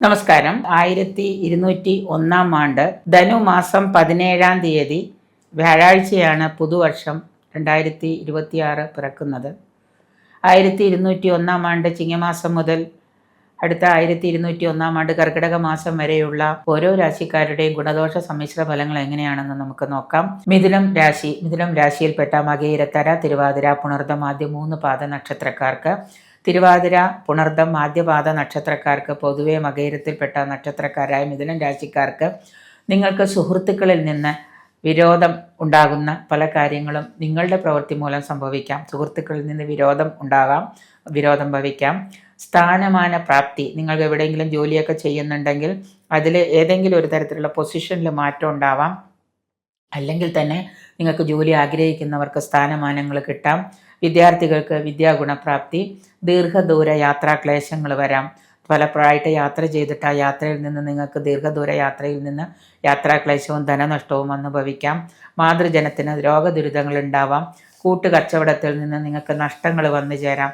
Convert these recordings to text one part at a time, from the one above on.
നമസ്കാരം. ആയിരത്തി ഇരുന്നൂറ്റി ഒന്നാം ആണ്ട് ധനുമാസം പതിനേഴാം തീയതി വ്യാഴാഴ്ചയാണ് പുതുവർഷം രണ്ടായിരത്തി ഇരുപത്തിയാറ് പിറക്കുന്നത്. ആയിരത്തി ഇരുന്നൂറ്റി ഒന്നാം ആണ്ട് ചിങ്ങമാസം മുതൽ അടുത്ത ആയിരത്തി ഇരുന്നൂറ്റി ഒന്നാം ആണ്ട് കർക്കിടക മാസം വരെയുള്ള ഓരോ രാശിക്കാരുടെയും ഗുണദോഷ സമ്മിശ്ര ഫലങ്ങൾ എങ്ങനെയാണെന്ന് നമുക്ക് നോക്കാം. മിഥുനം രാശി. മിഥുനം രാശിയിൽപ്പെട്ട മകയിരത്തര തിരുവാതിര പുണർദം ആദ്യ മൂന്ന് പാദ നക്ഷത്രക്കാർക്ക് തിരുവാതിര പുണർദം ആദ്യപാദ നക്ഷത്രക്കാർക്ക് പൊതുവെ മകയിരത്തിൽപ്പെട്ട നക്ഷത്രക്കാരായ മിഥുനം രാശിക്കാർക്ക് നിങ്ങൾക്ക് സുഹൃത്തുക്കളിൽ നിന്ന് വിരോധം ഉണ്ടാകുന്ന പല കാര്യങ്ങളും നിങ്ങളുടെ പ്രവൃത്തി മൂലം സംഭവിക്കാം. സുഹൃത്തുക്കളിൽ നിന്ന് വിരോധം ഉണ്ടാകാം വിരോധം ഭവിക്കാം. സ്ഥാനമാന പ്രാപ്തി നിങ്ങൾക്ക് എവിടെയെങ്കിലും ജോലിയൊക്കെ ചെയ്യുന്നുണ്ടെങ്കിൽ അതിൽ ഏതെങ്കിലും ഒരു തരത്തിലുള്ള പൊസിഷനിൽ മാറ്റം ഉണ്ടാവാം. അല്ലെങ്കിൽ തന്നെ നിങ്ങൾക്ക് ജോലി ആഗ്രഹിക്കുന്നവർക്ക് സ്ഥാനമാനങ്ങൾ കിട്ടാം. വിദ്യാർത്ഥികൾക്ക് വിദ്യാഗുണപ്രാപ്തി ദീർഘദൂര യാത്രാക്ലേശങ്ങൾ വരാം. പലപ്പോഴായിട്ട് യാത്ര ചെയ്തിട്ട് ആ യാത്രയിൽ നിന്ന് നിങ്ങൾക്ക് ദീർഘദൂര യാത്രയിൽ നിന്ന് യാത്രാക്ലേശവും ധനനഷ്ടവും അനുഭവിക്കാം. മാതൃജനത്തിന് രോഗദുരിതങ്ങൾ ഉണ്ടാവാം. കൂട്ടുകച്ചവടത്തിൽ നിന്ന് നിങ്ങൾക്ക് നഷ്ടങ്ങൾ വന്നു ചേരാം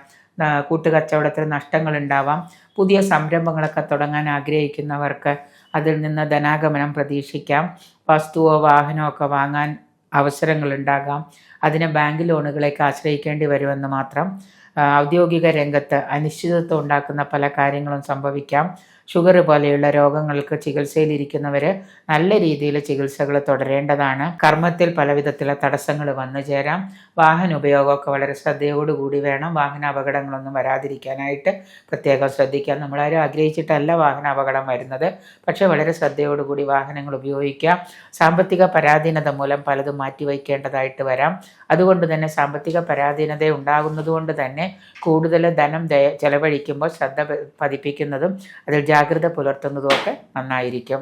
കൂട്ടുകച്ചവടത്തിൽ നഷ്ടങ്ങൾ ഉണ്ടാവാം പുതിയ സംരംഭങ്ങളൊക്കെ തുടങ്ങാൻ ആഗ്രഹിക്കുന്നവർക്ക് അതിൽ നിന്ന് ധനാഗമനം പ്രതീക്ഷിക്കാം. വസ്തുവോ വാഹനമോ ഒക്കെ വാങ്ങാൻ അവസരങ്ങളുണ്ടാകാം. അതിന് ബാങ്ക് ലോണുകളേക്ക് ആശ്രയിക്കേണ്ടി വരുമെന്ന് മാത്രം. ഔദ്യോഗിക രംഗത്ത് അനിശ്ചിതത്വം ഉണ്ടാക്കുന്ന പല കാര്യങ്ങളും സംഭവിക്കാം. ഷുഗർ പോലെയുള്ള രോഗങ്ങൾക്ക് ചികിത്സയിലിരിക്കുന്നവർ നല്ല രീതിയിൽ ചികിത്സകൾ തുടരേണ്ടതാണ്. കർമ്മത്തിൽ പലവിധത്തിലുള്ള തടസ്സങ്ങൾ വന്നു ചേരാം. വാഹന ഉപയോഗമൊക്കെ വളരെ ശ്രദ്ധയോടുകൂടി വേണം. വാഹന അപകടങ്ങളൊന്നും വരാതിരിക്കാനായിട്ട് പ്രത്യേകം ശ്രദ്ധിക്കാം. നമ്മളാരും ആഗ്രഹിച്ചിട്ടല്ല വാഹന അപകടം വരുന്നത്. പക്ഷേ വളരെ ശ്രദ്ധയോടുകൂടി വാഹനങ്ങൾ ഉപയോഗിക്കാം. സാമ്പത്തിക പരാധീനത മൂലം പലതും മാറ്റിവയ്ക്കേണ്ടതായിട്ട് വരാം. അതുകൊണ്ട് തന്നെ സാമ്പത്തിക പരാധീനത ഉണ്ടാകുന്നത് കൊണ്ട് തന്നെ കൂടുതൽ ധനം ചെലവഴിക്കുമ്പോൾ ശ്രദ്ധ പതിപ്പിക്കുന്നതും അതിൽ ജാഗ്രത പുലർത്തുന്നതും ഒക്കെ നന്നായിരിക്കും.